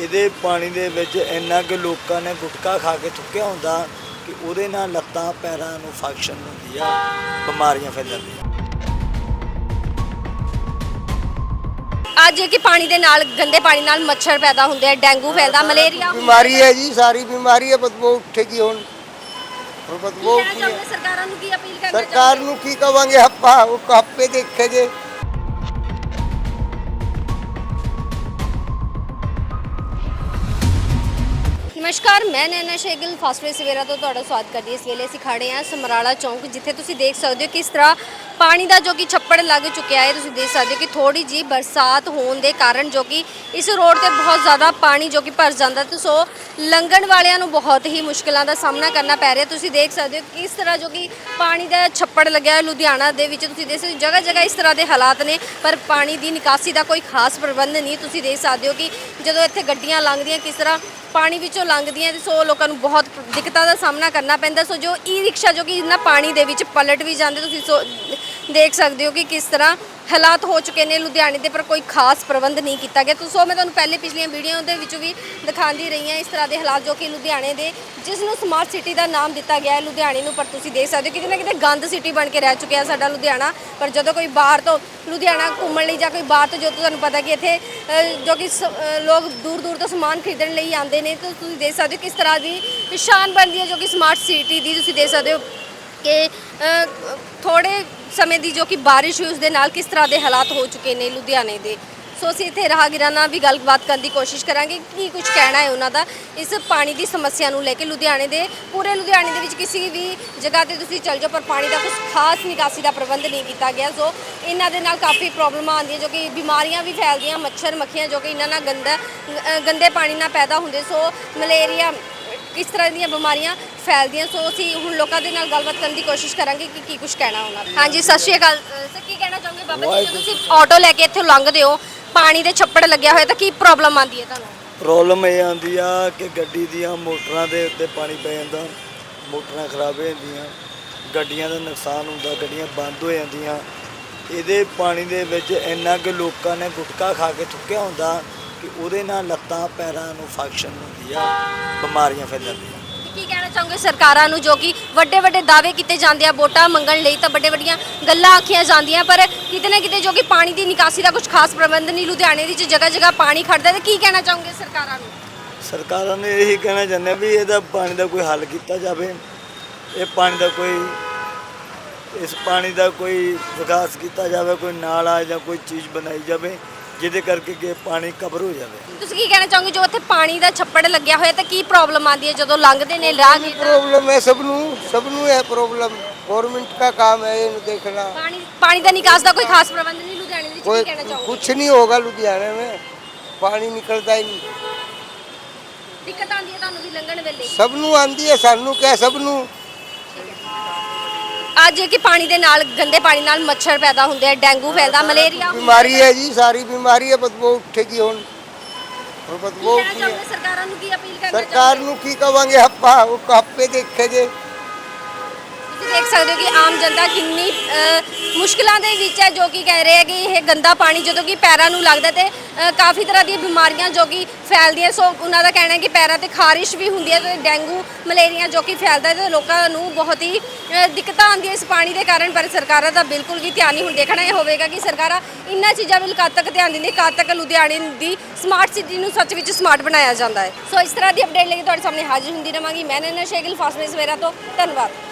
ਇਹਦੇ ਪਾਣੀ ਦੇ ਵਿੱਚ ਇੰਨਾ ਕਿ ਲੋਕਾਂ ਨੇ ਗੁਟਕਾ ਖਾ ਕੇ ਥੁੱਕਿਆ ਹੁੰਦਾ ਕਿ ਉਹਦੇ ਨਾਲ ਲੱਤਾਂ ਪੈਰਾਂ ਨੂੰ ਫੰਕਸ਼ਨ ਹੁੰਦੀ ਆ ਬਿਮਾਰੀਆਂ ਫੈਲ ਜਾਂਦੀਆਂ। ਅੱਜ ਇਹ ਕਿ ਪਾਣੀ ਦੇ ਨਾਲ ਗੰਦੇ ਪਾਣੀ ਨਾਲ ਮੱਛਰ ਪੈਦਾ ਹੁੰਦੇ ਆ ਡੈਂਗੂ ਫੈਲਦਾ ਮਲੇਰੀਆ ਬਿਮਾਰੀ ਹੈ ਜੀ ਸਾਰੀ ਬਿਮਾਰੀ ਹੈ ਬਦਬੂ ਉੱਠੇਗੀ ਹੁਣ? ਹੁਣ ਬਦਬੂ ਸਰਕਾਰਾਂ ਨੂੰ ਕੀ ਅਪੀਲ ਕਰਨਾ ਸਰਕਾਰ ਨੂੰ ਕੀ ਕਹਾਂਗੇ ਹੱਪਾ ਉਹ ਹੱਪੇ ਦੇਖੇਗੇ ਨਮਸਕਾਰ, ਮੈਂ ਨੈਨਾ ਸ਼ੇਗਲ ਫਾਸਟਵੇ ਸਵੇਰਾ ਤੋਂ ਤੁਹਾਡਾ ਸਵਾਗਤ ਕਰਦੀ ਹਾਂ। ਇਸ ਵੇਲੇ ਅਸੀਂ ਖੜੇ ਹਾਂ ਸਮਰਾਲਾ ਚੌਂਕ, ਜਿੱਥੇ ਤੁਸੀਂ ਦੇਖ ਸਕਦੇ ਹੋ ਕਿਸ ਤਰ੍ਹਾਂ ਪਾਣੀ ਦਾ ਜੋ ਕਿ ਛੱਪੜ ਲੱਗ ਚੁੱਕਿਆ ਹੈ, ਤੁਸੀਂ ਦੇਖ ਸਕਦੇ ਹੋ ਕਿ ਥੋੜੀ ਜੀ ਬਰਸਾਤ ਹੋਣ ਦੇ ਕਾਰਨ ਜੋ ਕਿ ਇਸ ਰੋਡ ਤੇ ਬਹੁਤ ਜ਼ਿਆਦਾ ਪਾਣੀ ਜੋ ਕਿ ਭਰ ਜਾਂਦਾ ਤੇ ਸੋ ਲੰਘਣ ਵਾਲਿਆਂ ਨੂੰ ਬਹੁਤ ਹੀ ਮੁਸ਼ਕਲਾਂ ਦਾ ਸਾਹਮਣਾ ਕਰਨਾ ਪੈ ਰਿਹਾ। ਤੁਸੀਂ ਦੇਖ ਸਕਦੇ ਹੋ ਕਿਸ ਤਰ੍ਹਾਂ ਜੋ ਕਿ ਪਾਣੀ ਦਾ ਛੱਪੜ ਲੱਗਿਆ ਹੈ ਲੁਧਿਆਣਾ ਦੇ ਵਿੱਚ, ਤੁਸੀਂ ਦੇਖ ਸਕਦੇ ਹੋ ਜਗ੍ਹਾ ਜਗ੍ਹਾ ਇਸ ਤਰ੍ਹਾਂ ਦੇ ਹਾਲਾਤ ਨੇ, ਪਰ ਪਾਣੀ ਦੀ ਨਿਕਾਸੀ ਦਾ ਕੋਈ ਖਾਸ ਪ੍ਰਬੰਧ ਨਹੀਂ। ਤੁਸੀਂ ਦੇਖ ਸਕਦੇ ਹੋ ਕਿ ਜਦੋਂ ਇੱਥੇ ਗੱਡੀਆਂ ਲੰਘਦੀਆਂ, ਕਿਸ ਤਰ੍ਹਾਂ ਪਾਣੀ ਵਿੱਚੋਂ ਲੰਘਦੀਆਂ ਤੇ ਸੋ ਲੋਕਾਂ ਨੂੰ ਬਹੁਤ ਦਿੱਕਤਾਂ ਦਾ ਸਾਹਮਣਾ ਕਰਨਾ ਪੈਂਦਾ। ਸੋ ਜੋ ਈ ਰਿਕਸ਼ਾ ਜੋ ਕਿ ਇਹਨਾਂ ਪਾਣੀ ਦੇ ਵਿੱਚ ਪਲਟ ਵੀ ਜਾਂਦੇ, ਤੁਸੀਂ ਸੋ ਦੇਖ ਸਕਦੇ ਹੋ ਕਿ ਕਿਸ ਤਰ੍ਹਾਂ ਹਾਲਾਤ ਹੋ ਚੁੱਕੇ ਨੇ ਲੁਧਿਆਣੇ ਦੇ ਪਰ ਕੋਈ ਖਾਸ ਪ੍ਰਬੰਧ ਨਹੀਂ ਕੀਤਾ ਗਿਆ। ਸੋ ਮੈਂ ਤੁਹਾਨੂੰ ਪਹਿਲੇ ਪਿਛਲੀਆਂ ਵੀਡੀਓ ਦੇ ਵਿੱਚ ਵੀ ਦਿਖਾਉਂਦੀ ਰਹੀ ਹਾਂ ਇਸ ਤਰ੍ਹਾਂ ਦੇ ਹਾਲਾਤ ਜੋ ਕਿ ਲੁਧਿਆਣੇ ਦੇ ਜਿਸ ਨੂੰ ਸਮਾਰਟ ਸਿਟੀ ਦਾ ਨਾਮ ਦਿੱਤਾ ਗਿਆ ਹੈ ਲੁਧਿਆਣੇ ਨੂੰ ਪਰ ਤੁਸੀਂ ਦੇਖ ਸਕਦੇ ਹੋ ਕਿਤੇ ਨਾ ਕਿਤੇ ਗੰਦ ਸਿਟੀ ਬਣ ਕੇ ਰਹਿ ਚੁੱਕਿਆ ਸਾਡਾ ਲੁਧਿਆਣਾ। ਪਰ ਜਦੋਂ ਕੋਈ ਬਾਹਰ ਤੋਂ ਲੁਧਿਆਣਾ ਘੁੰਮਣ ਲਈ ਜਾਂ ਕੋਈ ਬਾਹਰ ਤੋਂ ਜੋ ਤੁਹਾਨੂੰ ਪਤਾ ਕਿ ਇੱਥੇ ਜੋ ਕਿ ਸ- ਲੋਕ ਦੂਰ ਦੂਰ ਤੋਂ ਸਮਾਨ ਖਰੀਦਣ ਲਈ ਆਉਂਦੇ ਨੇ ਤਾਂ ਤੁਸੀਂ ਦੇਖ ਸਕਦੇ ਹੋ ਕਿਸ ਤਰ੍ਹਾਂ ਦੀ ਸ਼ਾਨ ਬਣਦੀ ਹੈ ਜੋ ਕਿ ਸਮਾਰਟ ਸਿਟੀ ਦੀ। ਤੁਸੀਂ ਦੇਖ ਸਕਦੇ ਹੋ ਕਿ ਅ, ਥੋੜੇ ਸਮੇਂ ਦੀ ਜੋ ਕਿ ਬਾਰਿਸ਼ ਹੋਈ ਉਸ ਦੇ ਨਾਲ ਕਿਸ ਤਰ੍ਹਾਂ ਦੇ ਹਾਲਾਤ ਹੋ ਚੁੱਕੇ ਨੇ ਲੁਧਿਆਣੇ ਦੇ? ਸੋ ਅਸੀਂ ਇੱਥੇ ਰਾਹਗੀਰਾਂ ਨਾਲ ਵੀ ਗੱਲਬਾਤ ਕਰਨ ਦੀ ਕੋਸ਼ਿਸ਼ ਕਰਾਂਗੇ, ਕੀ ਕੁਝ ਕਹਿਣਾ ਹੈ ਉਹਨਾਂ ਦਾ ਇਸ ਪਾਣੀ ਦੀ ਸਮੱਸਿਆ ਨੂੰ ਲੈ ਕੇ ਲੁਧਿਆਣੇ ਦੇ, ਪੂਰੇ ਲੁਧਿਆਣੇ ਦੇ ਵਿੱਚ ਕਿਸੇ ਵੀ ਜਗ੍ਹਾ ਤੇ ਤੁਸੀਂ ਚੱਲ ਜਾਓ, ਪਰ ਪਾਣੀ ਦਾ ਕੁਝ ਖਾਸ ਨਿਕਾਸੀ ਦਾ ਪ੍ਰਬੰਧ ਨਹੀਂ ਕੀਤਾ ਗਿਆ। ਸੋ ਇਹਨਾਂ ਦੇ ਨਾਲ ਕਾਫੀ ਪ੍ਰੋਬਲਮਾਂ ਆਉਂਦੀਆਂ, ਜੋ ਕਿ ਬਿਮਾਰੀਆਂ ਵੀ ਫੈਲਦੀਆਂ, ਮੱਛਰ ਮੱਖੀਆਂ, ਜੋ ਕਿ ਇਹਨਾਂ ਨਾਲ ਗੰਦਾ ਗੰਦੇ ਪਾਣੀ ਨਾਲ ਪੈਦਾ ਹੁੰਦੇ। ਸੋ ਮਲੇਰੀਆ ਕਿਸ ਤਰ੍ਹਾਂ ਦੀਆਂ ਬਿਮਾਰੀਆਂ ਫੈਲਦੀਆਂ ਸੋ ਅਸੀਂ ਹੁਣ ਲੋਕਾਂ ਦੇ ਨਾਲ ਗੱਲਬਾਤ ਕਰਨ ਦੀ ਕੋਸ਼ਿਸ਼ ਕਰਾਂਗੇ ਕਿ ਕੀ ਕੁਝ ਕਹਿਣਾ ਉਹਨਾਂ ਦਾ ਹਾਂਜੀ ਸਤਿ ਸ਼੍ਰੀ ਅਕਾਲ। ਸਰ ਕੀ ਕਹਿਣਾ ਚਾਹੋਗੇ? ਬਾਬਾ ਜੀ ਜਦੋਂ ਤੁਸੀਂ ਆਟੋ ਲੈ ਕੇ ਇੱਥੇ ਲੰਘਦੇ ਹੋ ਪਾਣੀ ਦੇ ਛੱਪੜ ਲੱਗਿਆ ਹੋਇਆ ਤਾਂ ਕੀ ਪ੍ਰੋਬਲਮ ਆਉਂਦੀ ਹੈ ਤੁਹਾਨੂੰ? ਪ੍ਰੋਬਲਮ ਇਹ ਆਉਂਦੀ ਆ ਕਿ ਗੱਡੀ ਦੀਆਂ ਮੋਟਰਾਂ ਦੇ ਉੱਤੇ ਪਾਣੀ ਪੈ ਜਾਂਦਾ ਮੋਟਰਾਂ ਖਰਾਬ ਹੋ ਜਾਂਦੀਆਂ ਗੱਡੀਆਂ ਦਾ ਨੁਕਸਾਨ ਹੁੰਦਾ ਗੱਡੀਆਂ ਬੰਦ ਹੋ ਜਾਂਦੀਆਂ। ਇਹਦੇ ਪਾਣੀ ਦੇ ਵਿੱਚ ਇੰਨਾ ਕਿ ਲੋਕਾਂ ਨੇ ਗੁਟਕਾ ਖਾ ਕੇ ਥੁੱਕਿਆ ਹੁੰਦਾ ਕਿ ਉਹਦੇ ਨਾਲ ਲੱਤਾਂ ਪੈਰਾਂ ਨੂੰ ਫੰਕਸ਼ਨ ਹੁੰਦੀ ਆ ਬਿਮਾਰੀਆਂ ਫੈਲਦੀਆਂ ਤੇ ਕੀ ਕਹਿਣਾ ਚਾਹੋਗੇ ਸਰਕਾਰਾਂ ਨੂੰ ਜੋ ਕਿ ਵੱਡੇ ਵੱਡੇ ਦਾਅਵੇ ਕੀਤੇ ਜਾਂਦੇ ਆ ਵੋਟਾਂ ਮੰਗਣ ਲਈ ਤਾਂ ਵੱਡੇ ਵੱਡੀਆਂ ਗੱਲਾਂ ਆਖੀਆਂ ਜਾਂਦੀਆਂ ਪਰ ਕਿਤੇ ਨਾ ਕਿਤੇ ਜੋ ਕਿ ਪਾਣੀ ਦੀ ਨਿਕਾਸੀ ਦਾ ਕੁਝ ਖਾਸ ਪ੍ਰਬੰਧ ਨਹੀਂ ਲੁਧਿਆਣੇ ਵਿੱਚ ਜਗ੍ਹਾ ਜਗ੍ਹਾ ਪਾਣੀ ਖੜਦਾ ਤੇ ਕੀ ਕਹਿਣਾ ਚਾਹੋਗੇ ਸਰਕਾਰਾਂ ਨੂੰ? ਸਰਕਾਰਾਂ ਨੇ ਇਹੀ ਕਹਿਣਾ ਚਾਹੁੰਦੇ ਵੀ ਇਹਦਾ ਪਾਣੀ ਦਾ ਕੋਈ ਹੱਲ ਕੀਤਾ ਜਾਵੇ। ਇਹ ਪਾਣੀ ਦਾ ਕੋਈ ਇਸ ਪਾਣੀ ਦਾ ਕੋਈ ਵਿਕਾਸ ਕੀਤਾ ਜਾਵੇ ਕੋਈ ਨਾਲਾ ਜਾਂ ਕੋਈ ਚੀਜ਼ ਬਣਾਈ ਜਾਵੇ। ਜਿਹਦੇ ਕਰਕੇ ਕਿ ਪਾਣੀ ਕਵਰ ਹੋ ਜਾਵੇ ਤੁਸੀਂ ਕੀ ਕਹਿਣਾ ਚਾਹੋਗੇ ਜੋ ਇੱਥੇ ਪਾਣੀ ਦਾ ਛੱਪੜ ਲੱਗਿਆ ਹੋਇਆ ਤਾਂ ਕੀ ਪ੍ਰੋਬਲਮ ਆਉਂਦੀ ਹੈ ਜਦੋਂ ਲੰਘਦੇ ਨੇ ਰਾਹਗੀਰ प्रॉब्लम है सबनू सबनू है प्रॉब्लम गवर्नमेंट का काम है ये देखना ਪਾਣੀ ਪਾਣੀ ਦਾ ਨਿਕਾਸ ਦਾ ਕੋਈ ਖਾਸ ਪ੍ਰਬੰਧ ਨਹੀਂ ਲੁਧਿਆਣੇ ਵਿੱਚ कोई ਕੀ ਕਹਿਣਾ ਚਾਹੋਗੇ कुछ नहीं होगा लुधियाने में पानी निकलता ही नहीं ਦਿੱਕਤ ਆਉਂਦੀ ਹੈ ਤੁਹਾਨੂੰ ਵੀ ਲੰਘਣ ਵੇਲੇ सबनू आंदी है सानू क्या सबनू ਅੱਜ ਕਿ ਪਾਣੀ ਦੇ ਨਾਲ ਗੰਦੇ ਪਾਣੀ ਨਾਲ ਮੱਛਰ ਪੈਦਾ ਹੁੰਦੇ ਆ ਡੈਂਗੂ ਫੈਲਦਾ ਮਲੇਰੀਆ ਬਿਮਾਰੀ ਹੈ ਜੀ ਸਾਰੀ ਬਿਮਾਰੀ ਹੈ ਬਦਬੂ ਉੱਠੇਗੀ ਹੁਣ? ਹੁਣ ਬਦਬੂ ਸਰਕਾਰਾਂ ਨੂੰ ਕੀ ਅਪੀਲ ਕਰਨਾ ਸਰਕਾਰ ਨੂੰ ਕੀ ਕਵਾਂਗੇ? ਹੱਪਾ ਉਹ ਹੱਪੇ ਦੇਖੇਗੇ ਜੇ ਤੁਸੀਂ ਦੇਖ ਸਕਦੇ ਹੋ ਕਿ ਆਮ ਜਨਤਾ ਕਿੰਨੀ ਅ, ਮੁਸ਼ਕਲਾਂ ਦੇ ਵਿੱਚ ਹੈ ਜੋ ਕਿ ਕਹਿ ਰਹੇ ਹੈ ਕਿ ਇਹ ਗੰਦਾ ਪਾਣੀ ਜਦੋਂ ਕਿ ਪੈਰਾਂ ਨੂੰ ਲੱਗਦਾ ਤੇ ਕਾਫੀ ਤਰ੍ਹਾਂ ਦੀਆਂ ਬਿਮਾਰੀਆਂ ਜੋ ਕਿ ਫੈਲਦੀਆਂ ਸੋ ਉਹਨਾਂ ਦਾ ਕਹਿਣਾ ਹੈ ਕਿ ਪੈਰਾਂ ਤੇ ਖਾਰਿਸ਼ ਵੀ ਹੁੰਦੀ ਹੈ ਤੇ ਡੇਂਗੂ ਮਲੇਰੀਆ ਜੋ ਕਿ ਫੈਲਦਾ ਹੈ ਤੇ ਲੋਕਾਂ ਨੂੰ ਬਹੁਤ ਹੀ ਦਿੱਕਤਾਂ ਆਉਂਦੀਆਂ ਇਸ ਪਾਣੀ ਦੇ ਕਾਰਨ। ਪਰ ਸਰਕਾਰਾਂ ਦਾ ਬਿਲਕੁਲ ਵੀ ਧਿਆਨ ਨਹੀਂ ਹੁਣ ਦੇਖਣਾ। ਇਹ ਹੋਵੇਗਾ ਕਿ ਸਰਕਾਰਾਂ ਇਹਨਾਂ ਚੀਜ਼ਾਂ ਵੱਲ ਕਦ ਤੱਕ ਧਿਆਨ ਦਿੰਦੀ ਕਦ ਤੱਕ ਲੁਧਿਆਣੇ ਦੀ ਸਮਾਰਟ ਸਿਟੀ ਨੂੰ ਸੱਚ ਵਿੱਚ ਸਮਾਰਟ ਬਣਾਇਆ ਜਾਂਦਾ ਹੈ? ਸੋ ਇਸ ਤਰ੍ਹਾਂ ਦੀ ਅਪਡੇਟ ਲਈ ਤੁਹਾਡੇ ਸਾਹਮਣੇ ਹਾਜ਼ਰ ਹੁੰਦੀ ਰਵਾਂਗੀ ਮੈਂ ਨੈਨਾ ਸ਼ੇਗਲ ਫਾਸਟਵੇ ਸਵੇਰਾ ਤੋਂ। ਧੰਨਵਾਦ।